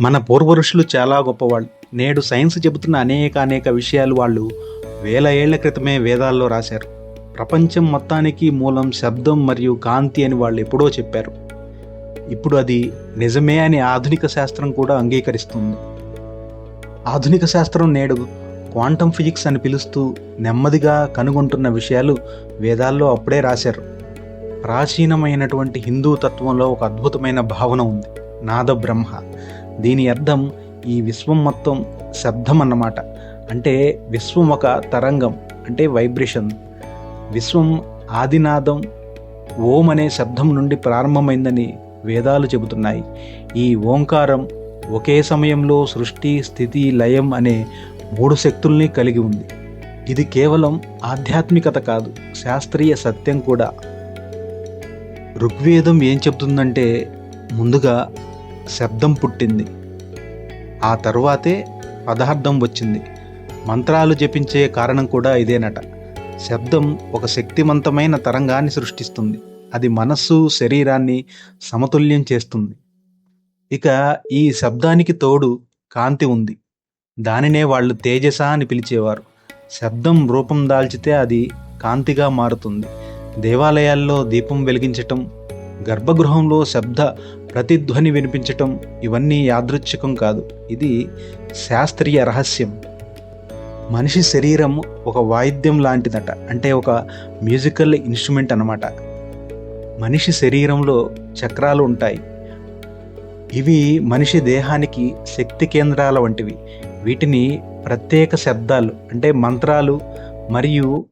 మన పూర్వరుషులు చాలా గొప్పవాళ్ళు. నేడు సైన్స్ చెబుతున్న అనేక అనేక విషయాలు వాళ్ళు వేల ఏళ్ళ క్రితమే వేదాల్లో రాశారు. ప్రపంచం మొత్తానికి మూలం శబ్దం మరియు కాంతి అని వాళ్ళు ఎప్పుడో చెప్పారు. ఇప్పుడు అది నిజమే అని ఆధునిక శాస్త్రం కూడా అంగీకరిస్తుంది. ఆధునిక శాస్త్రం నేడు క్వాంటం ఫిజిక్స్ అని పిలుస్తూ నెమ్మదిగా కనుగొంటున్న విషయాలు వేదాల్లో అప్పుడే రాశారు. ప్రాచీనమైనటువంటి హిందూ తత్వంలో ఒక అద్భుతమైన భావన ఉంది. నాద బ్రహ్మ. దీని అర్థం ఈ విశ్వం మొత్తం శబ్దం అన్నమాట. అంటే విశ్వం ఒక తరంగం అంటే వైబ్రేషన్ విశ్వం ఆదినాదం ఓం అనే శబ్దం నుండి ప్రారంభమైందని వేదాలు చెబుతున్నాయి. ఈ ఓంకారం ఒకే సమయంలో సృష్టి స్థితి లయం అనే మూడు శక్తుల్ని కలిగి ఉంది. ఇది కేవలం ఆధ్యాత్మికత కాదు శాస్త్రీయ సత్యం కూడా. ఋగ్వేదం ఏం చెబుతుందంటే ముందుగా శబ్దం పుట్టింది. ఆ తరువాతే పదార్థం వచ్చింది. మంత్రాలు జపించే కారణం కూడా ఇదేనట. శబ్దం ఒక శక్తివంతమైన తరంగాన్ని సృష్టిస్తుంది. అది మనస్సు శరీరాన్ని సమతుల్యం చేస్తుంది. ఇక ఈ శబ్దానికి తోడు కాంతి ఉంది. దానినే వాళ్ళు తేజస అని పిలిచేవారు. శబ్దం రూపం దాల్చితే అది కాంతిగా మారుతుంది. దేవాలయాల్లో దీపం వెలిగించటం గర్భగృహంలో శబ్ద ప్రతిధ్వని వినిపించటం ఇవన్నీ యాదృచ్ఛికం కాదు. ఇది శాస్త్రీయ రహస్యం. మనిషి శరీరం ఒక వాయిద్యం లాంటిదట అంటే ఒక మ్యూజికల్ ఇన్స్ట్రుమెంట్ అన్నమాట. మనిషి శరీరంలో చక్రాలు ఉంటాయి. ఇవి మనిషి దేహానికి శక్తి కేంద్రాల వంటివి. వీటిని ప్రత్యేక శబ్దాలు అంటే మంత్రాలు మరియు